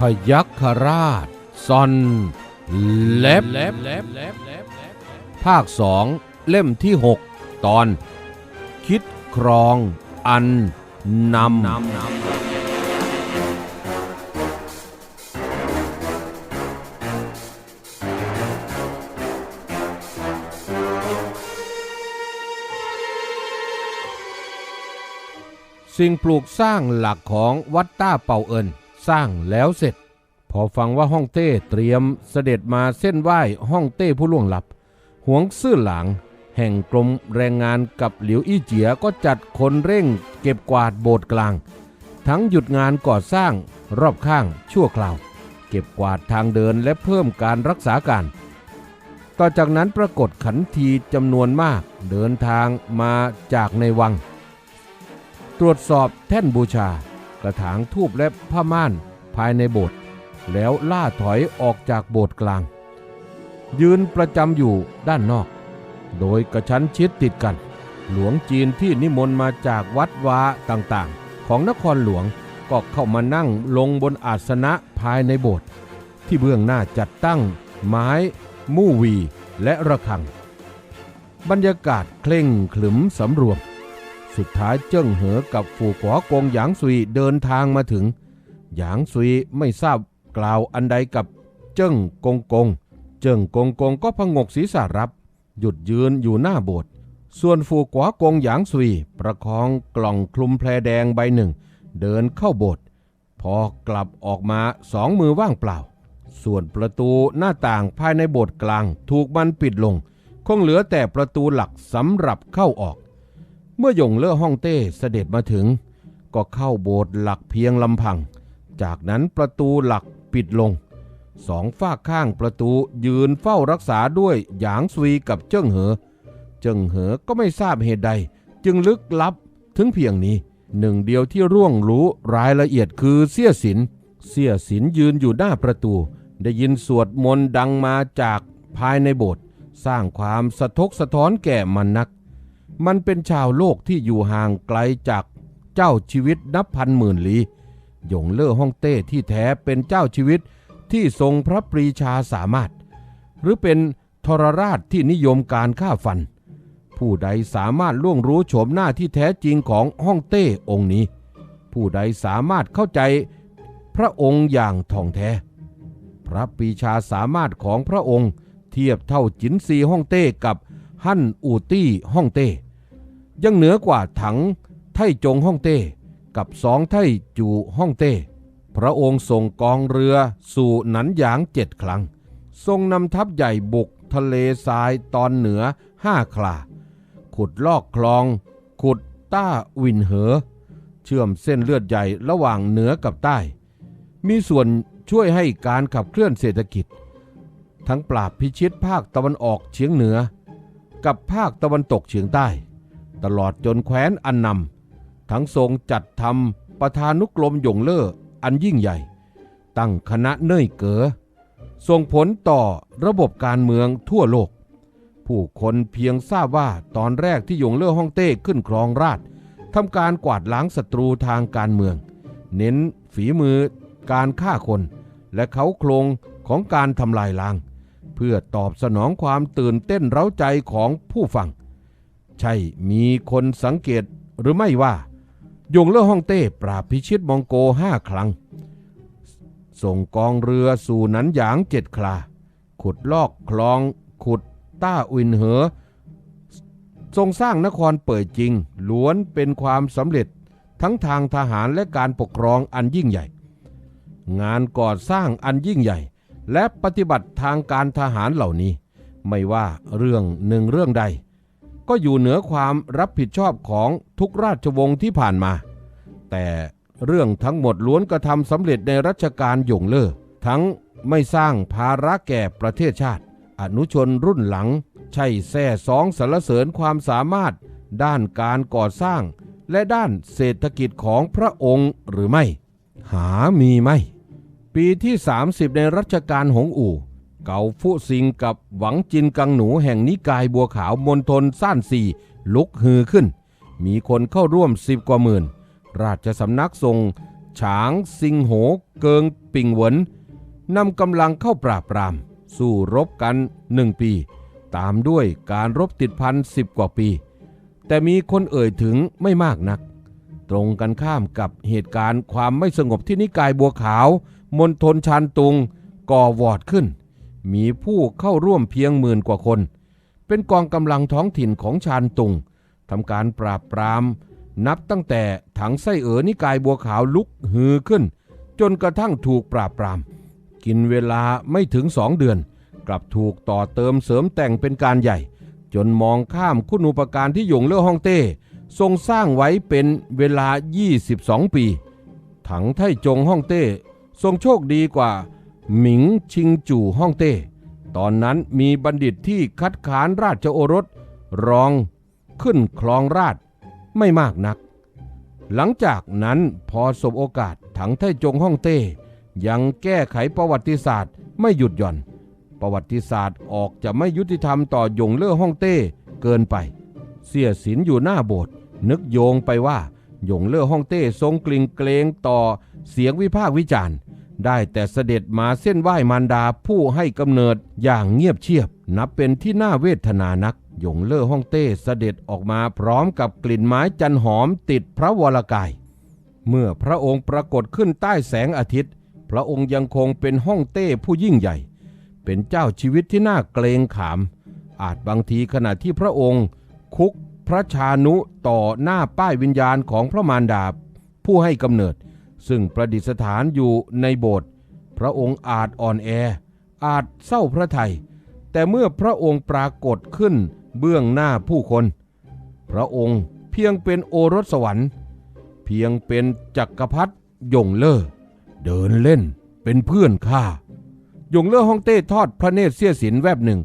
พยัคฆราชซอนเล็บภาคสองเล่มที่ 6 ตอน คิดครองอันนำสิ่งปลูกสร้างหลักของวัดต้าเป่าเอิน สร้างแล้วเสร็จ พอฟังว่าฮ่องเต้เตรียมเสด็จมาเส้นไหว้ฮ่องเต้ผู้ล่วงลับ หวงซื่อหลาง แห่งกรมแรงงานกับหลิวอี้เจียก็จัดคนเร่งเก็บกวาดโบสถ์กลาง ทั้งหยุดงานก่อสร้างรอบข้างชั่วคราว เก็บกวาดทางเดินและเพิ่มการรักษาการต่อจากนั้นปรากฏขันทีจำนวนมากเดินทางมาจากในวัง ตรวจสอบแท่นบูชา กระถางทูบและผ้าม่านภายในโบสถ์แล้วล่าถอยออกจากโบสถ์กลาง ยืนประจำอยู่ด้านนอก โดยกระชั้นชิดติดกัน หลวงจีนที่นิมนต์มาจากวัดวาต่างๆ ของนครหลวงก็เข้ามานั่งลงบนอาสนะภายในโบสถ์ที่เบื้องหน้าจัดตั้ง ไม้ มู่วี และระฆัง บรรยากาศเคร่งขรึมสำรวม สุดท้ายเจิ้งเหอกับฝูกวกงหยางซุยเดินทางมาถึง หยางซุยไม่ทราบกล่าวอันใดกับเจิ้งกงกง เจิ้งกงกงก็พงกศีรษะรับ หยุดยืนอยู่หน้าโบสถ์ส่วนฝูกวกงหยางซุยประคองกล่องคลุมแพรแดงใบหนึ่ง เดินเข้าโบสถ์พอกลับออกมาสองมือว่างเปล่า ส่วนประตูหน้าต่างภายในโบสถ์กลางถูกมันปิดลง คงเหลือแต่ประตูหลักสำหรับเข้าออก เมื่อหยงเล่อฮ่องเต้เสด็จมาถึง ก็เข้าโบสถ์หลักเพียงลำพัง จากนั้นประตูหลักปิดลง สองฝ้าข้างประตูยืนเฝ้ารักษาด้วยหยางซุยกับเจิ้งเหอ เจิ้งเหอก็ไม่ทราบเหตุใด จึงลึกลับถึงเพียงนี้ หนึ่งเดียวที่ร่วงรู้รายละเอียดคือเสี้ยสิน เสี้ยสินยืนอยู่หน้าประตู ได้ยินสวดมนต์ดังมาจากภายในโบสถ์สร้างความสะทกสะท้อนแก่มันนัก มันเป็นชาวโลกที่อยู่ห่างไกลจากเจ้าชีวิตนับพันหมื่นลี้หยงเล่อฮ่องเต้ที่แท้เป็นเจ้าชีวิตที่ทรงพระปรีชาสามารถ หรือเป็นทรราชที่นิยมการฆ่าฟัน ผู้ใดสามารถล่วงรู้โฉมหน้าที่แท้จริงของฮ่องเต้องค์นี้ ผู้ใดสามารถเข้าใจพระองค์อย่างท่องแท้ พระปรีชาสามารถของพระองค์เทียบเท่าจินซีฮ่องเต้กับฮั่นอูตี้ฮ่องเต้ ยังเหนือกว่าถังไท่จงฮ่องเต้กับสองไท่จูฮ่องเต้ พระองค์ส่งกองเรือสู่หนันหยางเจ็ดครั้ง ทรงนำทัพใหญ่บุกทะเลทรายตอนเหนือห้าคลา ขุดลอกคลอง ขุดต้าวินเหอ เชื่อมเส้นเลือดใหญ่ระหว่างเหนือกับใต้ มีส่วนช่วยให้การขับเคลื่อนเศรษฐกิจ ทั้งปราบพิชิตภาคตะวันออกเฉียงเหนือ กับภาคตะวันตกเฉียงใต้ ตลอดจนแคว้นอันนำทั้งทรงจัดทำประธานุกรมหยงเล่ออันยิ่งใหญ่ ตั้งคณะเน่ยเก๋อส่งผลต่อระบบการเมืองทั่วโลก ผู้คนเพียงทราบว่าตอนแรกที่หยงเล่อฮ่องเต้ขึ้นครองราชทำการกวาดล้างศัตรูทางการเมือง เน้นฝีมือการฆ่าคน และเขาโครงของการทำลายล้าง เพื่อตอบสนองความตื่นเต้นเร้าใจของผู้ฟัง ใช่มีคนสังเกตหรือไม่ว่ายงเล่อฮ่องเต้ปราบพิชิตมองโกห้าครั้ง ส่งกองเรือสู่นันหยางเจ็ดคลา ขุดลอกคลองขุดต้าอุนเหอ ทรงสร้างนครเปิดจริง ล้วนเป็นความสำเร็จทั้งทางทหารและการปกครองอันยิ่งใหญ่ งานก่อสร้างอันยิ่งใหญ่ และปฏิบัติทางการทหารเหล่านี้ ไม่ว่าเรื่องหนึ่งเรื่องใด ก็อยู่เหนือความรับผิดชอบของทุกราชวงศ์ที่ผ่านมา แต่เรื่องทั้งหมดล้วนกระทำสำเร็จในรัชกาลหยงเล่อทั้งไม่สร้างภาระแก่ประเทศชาติ อนุชนรุ่นหลัง ใช่แท้สองสรรเสริญความสามารถ ด้านการก่อสร้าง และด้านเศรษฐกิจของพระองค์หรือไม่ หามีไหม ปีที่ 30 ในรัชกาลหงอู่ เก่าฟุซิงกับหวังจินกังหนูแห่งนิกายบัวขาวมณฑลซ่านซีลุกฮือขึ้น มีคนเข้าร่วมสิบกว่าหมื่น ราชสำนักทรงฉางซิงโหเกิงปิงเหวินนำกำลังเข้าปราบปราม สู้รบกันหนึ่งปี ตามด้วยการรบติดพันสิบกว่าปี แต่มีคนเอ่ยถึงไม่มากนัก ตรงกันข้ามกับเหตุการณ์ความไม่สงบที่นิกายบัวขาวมณฑลชานตุงก่อวอดขึ้น มีผู้เข้าร่วมเพียงหมื่นกว่าคน เป็นกองกำลังท้องถิ่นของชานตุงทำการปราบปราม นับตั้งแต่ถังไส้เอ๋อนิกายบัวขาวลุกฮือขึ้น จนกระทั่งถูกปราบปราม กินเวลาไม่ถึงสองเดือน กลับถูกต่อเติมเสริมแต่งเป็นการใหญ่ จนมองข้ามคุณูปการที่หยงเล่อฮ่องเต้ทรงสร้างไว้เป็นเวลา 22 ปี ถังไทจงฮ่องเต้ทรงโชคดีกว่า หมิงชิงจู่ฮ่องเต้ ตอนนั้นมีบัณฑิตที่คัดค้านราชโอรส รองขึ้นครองราชไม่มากนัก หลังจากนั้นพอสบโอกาสถังไทจงฮ่องเต้ ยังแก้ไขประวัติศาสตร์ไม่หยุดหย่อน ประวัติศาสตร์ออกจะไม่ยุติธรรมต่อหยงเล่อฮ่องเต้เกินไป เสียสินอยู่หน้าโบสถ์นึกโยงไปว่าหยงเล่อฮ่องเต้ทรงกลิ่งเกรงต่อเสียงวิพากษ์วิจารณ์ ได้แต่เสด็จมาเส้นไหว้มารดาผู้ให้กำเนิดอย่างเงียบเชียบ นับเป็นที่น่าเวทนานักหยงเล่อฮ่องเต้เสด็จออกมาพร้อมกับกลิ่นไม้จันหอมติดพระวรกาย เมื่อพระองค์ปรากฏขึ้นใต้แสงอาทิตย์ พระองค์ยังคงเป็นฮ่องเต้ผู้ยิ่งใหญ่ เป็นเจ้าชีวิตที่น่าเกรงขาม อาจบางทีขณะที่พระองค์ คุกพระชานุต่อหน้าป้ายวิญญาณของพระมารดาผู้ให้กำเนิด ซึ่งประดิษฐานอยู่ในโบสถ์พระองค์อาจอ่อนแอ อาจเศร้าพระทัยแต่เมื่อพระองค์ปรากฏขึ้นเบื้องหน้าผู้คน พระองค์เพียงเป็นโอรสสวรรค์ เพียงเป็นจักรพรรดิยงเล่อเดินเล่นเป็นเพื่อนข้ายงเล่อฮ่องเต้ทอดพระเนตรเสี้ยสินแวบหนึ่ง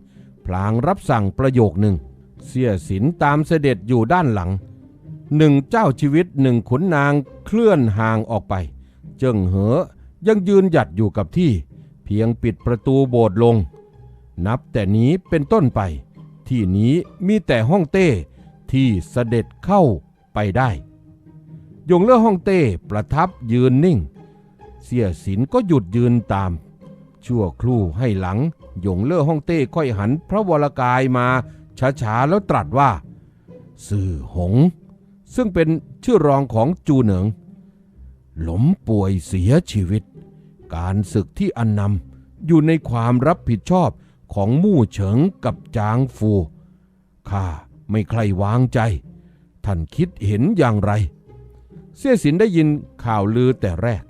พลางรับสั่งประโยคหนึ่ง เสี้ยสินตามเสด็จอยู่ด้านหลัง หนึ่งเจ้าชีวิตหนึ่งขุนนางเคลื่อนห่างออกไป เจิงเหอยังยืนหยัดอยู่กับที่ เพียงปิดประตูโบสถ์ลง นับแต่นี้เป็นต้นไป ที่นี้มีแต่ห้องเต้ที่เสด็จเข้าไปได้ยงเล่อฮ่องเต้ประทับยืนนิ่ง เสียสินก็หยุดยืนตาม ชั่วครู่ให้หลังยงเล่อฮ่องเต้ค่อยหันพระวรกายมาช้าๆแล้วตรัสว่า สื่อหง ซึ่งเป็นชื่อรองของจูเหนิง หลมป่วยเสียชีวิต การศึกที่อันนำอยู่ในความรับผิดชอบของมู่เฉิงกับจางฟูข้าไม่ใครวางใจ ท่านคิดเห็นอย่างไร เสี่ยสินได้ยินข่าวลือแต่แรก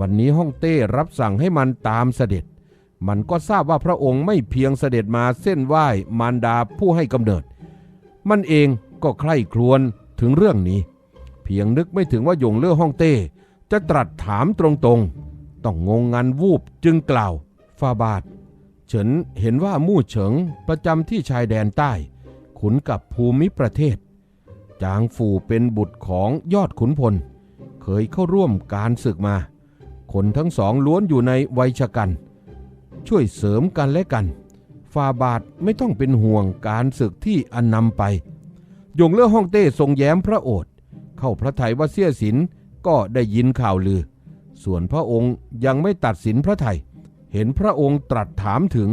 วันนี้ฮ่องเต้รับสั่งให้มันตามเสด็จ มันก็ทราบว่าพระองค์ไม่เพียงเสด็จมาเส้นไหว้มารดาผู้ให้กำเนิด มันเองก็ใคร่ครวญ ถึงเรื่องนี้ เพียงนึกไม่ถึงว่าหยงเล่อฮ่องเต้ จะตรัสถามตรงๆ ต้องงงงันวูบจึงกล่าวฟาบาทเฉินเห็นว่ามู่เฉิงประจำที่ชายแดนใต้ ขุนกับภูมิประเทศ จางฟูเป็นบุตรของยอดขุนพล เคยเข้าร่วมการศึกมา คนทั้งสองล้วนอยู่ในวัยชะกัน ช่วยเสริมกันและกันฟาบาทไม่ต้องเป็นห่วงการศึกที่อันนำไป ยงเล่อฮ่องเต้ทรงแย้มพระโอษฐ์เข้าพระทัยว่าเสี้ยสินก็ได้ยินข่าวลือ ส่วนพระองค์ยังไม่ตัดสินพระไทย เห็นพระองค์ตรัสถามถึง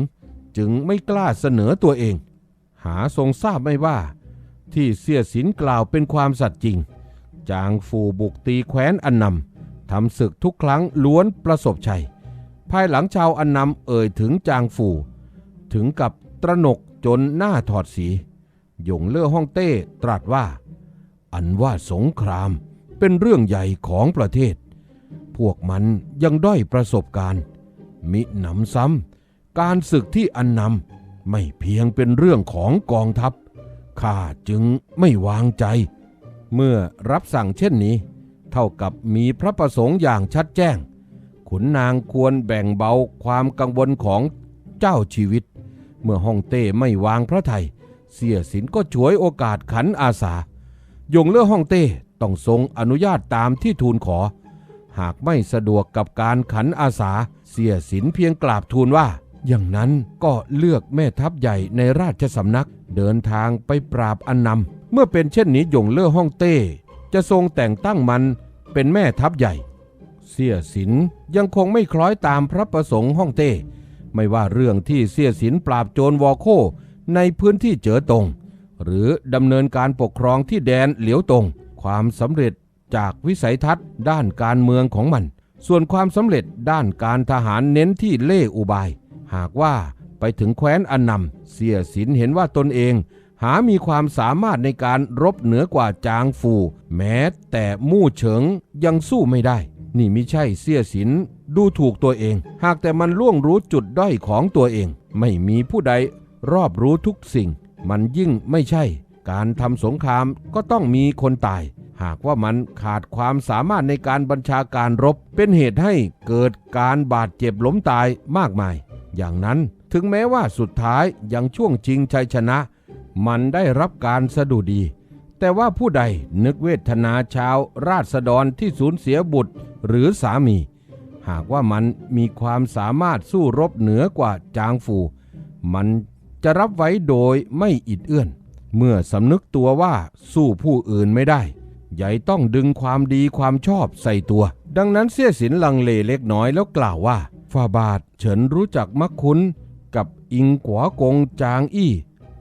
จึงไม่กล้าเสนอตัวเอง หาทรงทราบไม่ว่า ที่เสียสินกล่าวเป็นความสัตย์จริง จางฟูบุกตีแคว้นอันนำทำศึกทุกครั้งล้วนประสบชัย ภายหลังชาวอันนำเอ่ยถึงจางฟูถึงกับตระหนกจนหน้าถอดสี หยงเล่อฮ่องเต้ตรัสว่า อันว่าสงครามเป็นเรื่องใหญ่ของประเทศ พวกมันยังด้อยประสบการณ์ มิหนำซ้ำการศึกที่อันนำไม่เพียงเป็นเรื่องของกองทัพข้าจึงไม่วางใจ เมื่อรับสั่งเช่นนี้ เท่ากับมีพระประสงค์อย่างชัดแจ้ง ขุนนางควรแบ่งเบาความกังวลของเจ้าชีวิต เมื่อฮ่องเต้ไม่วางพระไทย เสียสินก็ฉวยโอกาสขันอาสายงเล่อฮ่องเต้ต้องทรงอนุญาตตามที่ทูลขอ หากไม่สะดวกกับการขันอาสา เสียสินเพียงกราบทูลว่า อย่างนั้นก็เลือกแม่ทัพใหญ่ในราชสำนักเดินทางไปปราบอันนำเมื่อเป็นเช่นนี้ยงเล่อฮ่องเต้ จะทรงแต่งตั้งมันเป็นแม่ทัพใหญ่ เสียสินยังคงไม่คล้อยตามพระประสงค์ฮ่องเต้ ไม่ว่าเรื่องที่เสียสินปราบโจรวอโค ในพื้นที่เจ๋อตง หรือดำเนินการปกครองที่แดนเหลียวตง ความสำเร็จจากวิสัยทัศน์ด้านการเมืองของมัน ส่วนความสำเร็จด้านการทหารเน้นที่เล่อุบาย หากว่าไปถึงแคว้นอันนำเสียสินเห็นว่าตนเอง หามีความสามารถในการรบเหนือกว่าจางฟู แม้แต่มู่เฉิงยังสู้ไม่ได้ นี่ไม่ใช่เสียสินดูถูกตัวเอง หากแต่มันล่วงรู้จุดด้อยของตัวเอง ไม่มีผู้ใด รอบรู้ทุกสิ่ง มันยิ่งไม่ใช่ การทำสงครามก็ต้องมีคนตาย หากว่ามันขาดความสามารถในการบัญชาการรบ เป็นเหตุให้เกิดการบาดเจ็บล้มตายมากมาย อย่างนั้นถึงแม้ว่าสุดท้ายยังช่วงชิงชัยชนะ มันได้รับการสะดุดี แต่ว่าผู้ใดนึกเวทนาชาวราษฎรที่สูญเสียบุตรหรือสามี หากว่ามันมีความสามารถสู้รบเหนือกว่าจางฟูมัน จะรับไว้โดยไม่อิดเอื้อน เมื่อสำนึกตัวว่าสู้ผู้อื่นไม่ได้ใหญ่ต้องดึงความดีความชอบใส่ตัว ดังนั้นเสี้ยสินลังเลเล็กน้อยแล้วกล่าวว่าฟาบาทเฉินรู้จักมักคุ้นกับอิงกัวกงจางอี้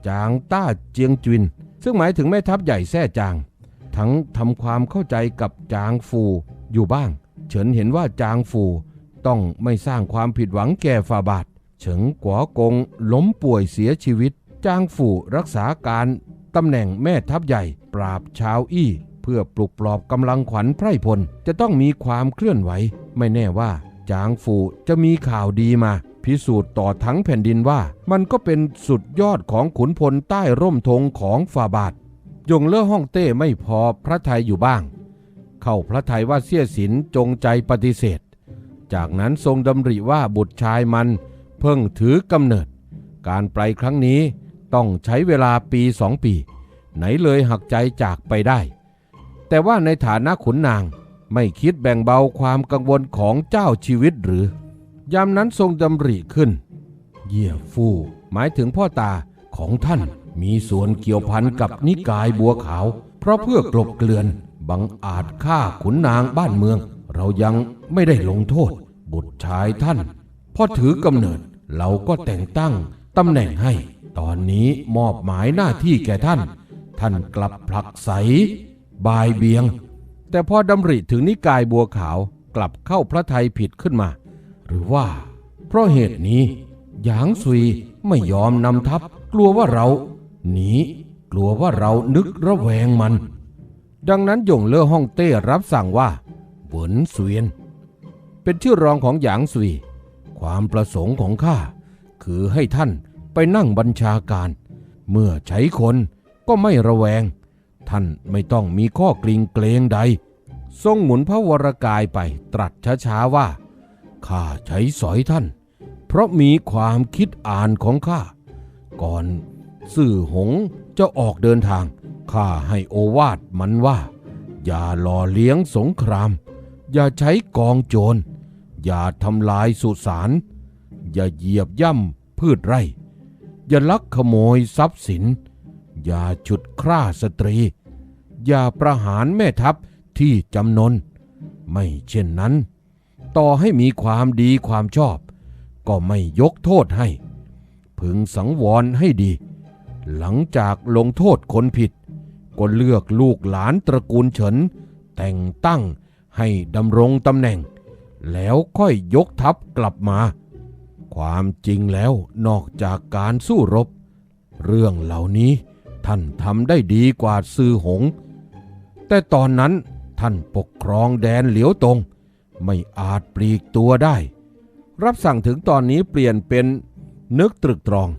จางต้าเจียงจุนซึ่งหมายถึงแม่ทัพใหญ่แท่จาง ทั้งทำความเข้าใจกับจางฟูอยู่บ้าง เฉินเห็นว่าจางฟูต้องไม่สร้างความผิดหวังแก่ฟาบาท เฉิงกัวกงล้มป่วยเสียชีวิต จางฟูรักษาการตำแหน่งแม่ทัพใหญ่ ปราบชาวอี้ เพื่อปลุกปลอบกำลังขวัญไพร่พล จะต้องมีความเคลื่อนไหว ไม่แน่ว่า จางฟูจะมีข่าวดีมา พิสูจน์ต่อทั้งแผ่นดินว่า มันก็เป็นสุดยอดของขุนพลใต้ร่มธงของฟาบาทยงเล่อฮ่องเต้ไม่พอพระไทยอยู่บ้าง เข้าพระไทยว่าเสี้ยสินจงใจปฏิเสธ จากนั้นทรงดำริว่าบุตรชายมัน เพิ่งถือกำเนิด การไปครั้งนี้ต้องใช้เวลาปีสองปี ไหนเลยหักใจจากไปได้ แต่ว่าในฐานะขุนนางไม่คิดแบ่งเบาความกังวลของเจ้าชีวิตหรือ ยามนั้นทรงดำริขึ้น เยี่ยฟู่หมายถึงพ่อตาของท่านมีส่วนเกี่ยวพันกับนิกายบัวขาว เพราะเพื่อกลบเกลื่อนบังอาจฆ่าขุนนางบ้านเมือง เรายังไม่ได้ลงโทษ บุตรชายท่านพ่อถือกำเนิด เราก็แต่งตั้งตำแหน่งให้ ตอนนี้มอบหมายหน้าที่แก่ท่าน ท่านกลับผลักใสบายเบียง แต่พอดำริถึงนิกายบัวขาวกลับเข้าพระไทยผิดขึ้นมา หรือว่า เพราะเหตุนี้หยางซุยไม่ยอมนำทัพ กลัวว่าเราหนีกลัวว่าเรานึกระแวงมัน ดังนั้นหยงเล่อฮ่องเต้รับสั่งว่าเหวินเสวียน เป็นชื่อรองของหยางซุย ความประสงค์ของข้าคือให้ท่านไปนั่งบัญชาการ เมื่อใช้คนก็ไม่ระแวง ท่านไม่ต้องมีข้อกลิงเกรงใด ทรงหมุนพระวรกายไปตรัสช้าๆว่าข้าใช้สอยท่าน เพราะมีความคิดอ่านของข้า ก่อนสื่อหงจะออกเดินทางข้าให้โอวาทมันว่า อย่าหล่อเลี้ยงสงคราม อย่าใช้กองโจร อย่าทำลายสุสาน อย่าเหยียบย่ำพืชไร่ อย่าลักขโมยทรัพย์สิน อย่าฉุดคร่าสตรี อย่าประหารแม่ทัพที่จำนน ไม่เช่นนั้น ต่อให้มีความดีความชอบ ก็ไม่ยกโทษให้ พึงสังวรให้ดี หลังจากลงโทษคนผิด ก็เลือกลูกหลานตระกูลเฉิน แต่งตั้งให้ดำรงตำแหน่ง แล้วค่อยยกทัพกลับมา ความจริงแล้วนอกจากการสู้รบ เรื่องเหล่านี้ท่านทำได้ดีกว่าซื่อหง แต่ตอนนั้นท่านปกครองแดนเหลียวตง ไม่อาจปลีกตัวได้ รับสั่งถึงตอนนี้เปลี่ยนเป็นนึกตรึกตรอง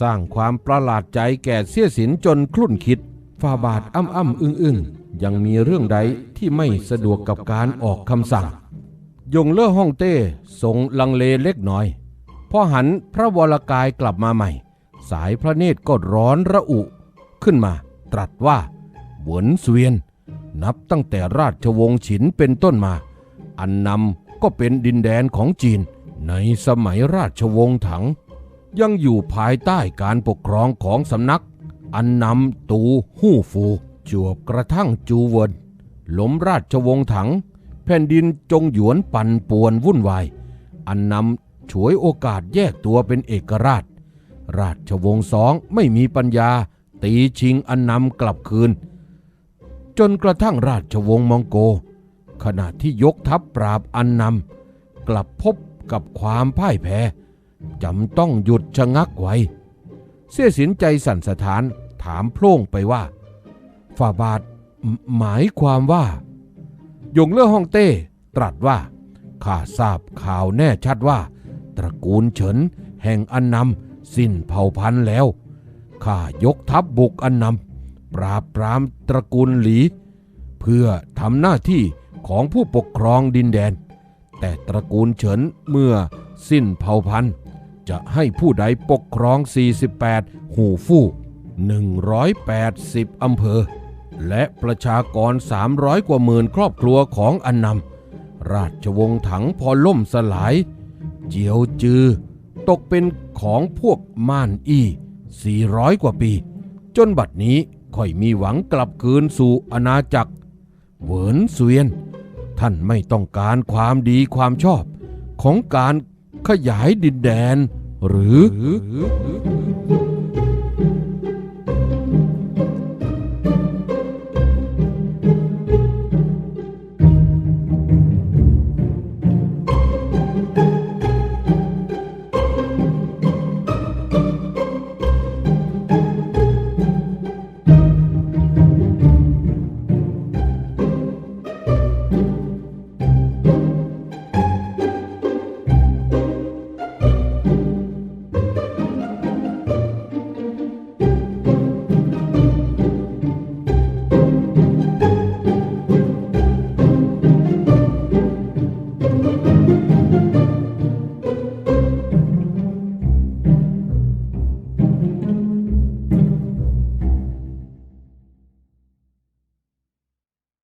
สร้างความประหลาดใจแก่เสี้ยสินจนคลุ่นคิดฟาบาทอ้ำอ้ำอึ้งอึ้งยังมีเรื่องใดที่ไม่สะดวกกับการออกคำสั่ง ยงเล่อฮ่องเต้ทรงลังเลเล็กน้อย พอหันพระวรกายกลับมาใหม่ สายพระเนตรก็ร้อนระอุ ขึ้นมาตรัสว่าเหวินเสวียน นับตั้งแต่ราชวงศ์ฉินเป็นต้นมา อันนำก็เป็นดินแดนของจีน ในสมัยราชวงศ์ถัง ยังอยู่ภายใต้การปกครองของสำนัก อันนำตู หู้ฟู จวบกระทั่งจูเวินล้มราชวงศ์ถัง แผ่นดินจงหยวนปั่นป่วนวุ่นวาย อันนำฉวยโอกาสแยกตัวเป็นเอกราช ราชวงศ์สองไม่มีปัญญา ตีชิงอันนำกลับคืน จนกระทั่งราชวงศ์มองโก ขณะที่ยกทัพปราบอันนำกลับพบกับความพ่ายแพ้จำต้องหยุดชะงักไว้ เสียสินใจสั่นสถานถามโพล่งไปว่าฝ่าบาทหมายความว่า ยงเล่อฮ่องเต้ตรัสว่าข้าทราบข่าวแน่ชัดว่า ตระกูลเฉินแห่งอันนำสิ้นเผ่าพันธุ์แล้วข้ายกทัพบุกอันนำปราบปรามตระกูลหลี เพื่อทำหน้าที่ของผู้ปกครองดินแดน แต่ตระกูลเฉินเมื่อสิ้นเผ่าพันธุ์จะให้ผู้ใดปกครอง 48 หูฟู่180 อำเภอ และประชากร 300 กว่าหมื่นครอบครัวของอันนำราชวงศ์ถังพอล่มสลาย เจียวจือ ตกเป็นของพวกม่านอี้ 400 กว่าปี จนบัดนี้ค่อยมีหวังกลับคืนสู่อาณาจักร เหวินเสวียน ท่านไม่ต้องการความดีความชอบของการขยายดินแดน หรือ